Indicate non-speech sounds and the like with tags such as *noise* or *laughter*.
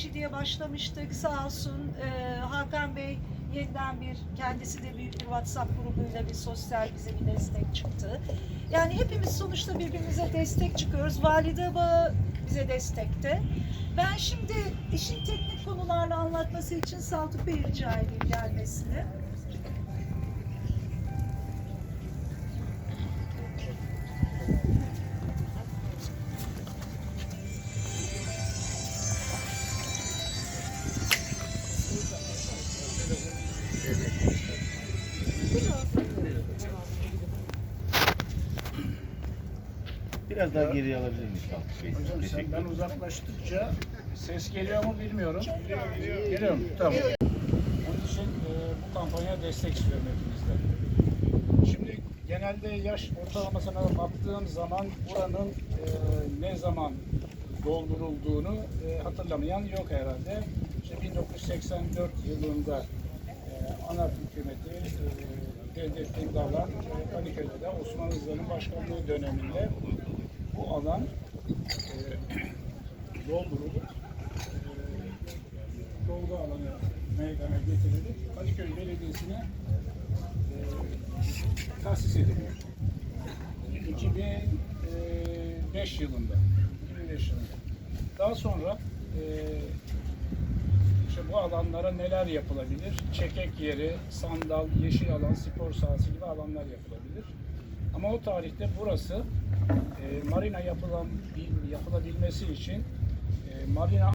kişi diye başlamıştık. Sağ olsun e, Hakan Bey yeniden bir kendisi de büyük bir WhatsApp grubuyla bir sosyal bize bir destek çıktı. Yani hepimiz sonuçta birbirimize destek çıkıyoruz. Valide bağı bize destekte. Ben şimdi işin teknik konularla anlatması için Saltuk Bey'i rica edeyim gelmesini. Biraz daha geriye alabilir miyiz Bey? Hocam Teşekkür sen ben ederim. uzaklaştıkça ses geliyor mu bilmiyorum. Geliyor, geliyor. Tamam. Onun için e, bu kampanya destek istiyorum hepinizden. Şimdi genelde yaş ortalamasına baktığım zaman buranın e, ne zaman doldurulduğunu e, hatırlamayan yok herhalde. İşte 1984 yılında e, ANAP hükümeti e, Devlet Dindar e, Kadıköy'de de Osmanlı Rıza'nın başkanlığı döneminde bu alan e, *clears throat* doldurulup e, dolgu alanı meydana getirilip Kadıköy Belediyesi'ne e, tahsis ediliyor. 2005 yılında. 2005 yılında. Daha sonra e, işte bu alanlara neler yapılabilir? Çekek yeri, sandal, yeşil alan, spor sahası gibi alanlar yapılabilir. Ama o tarihte burası e, marina yapılan, yapılabilmesi için e, marina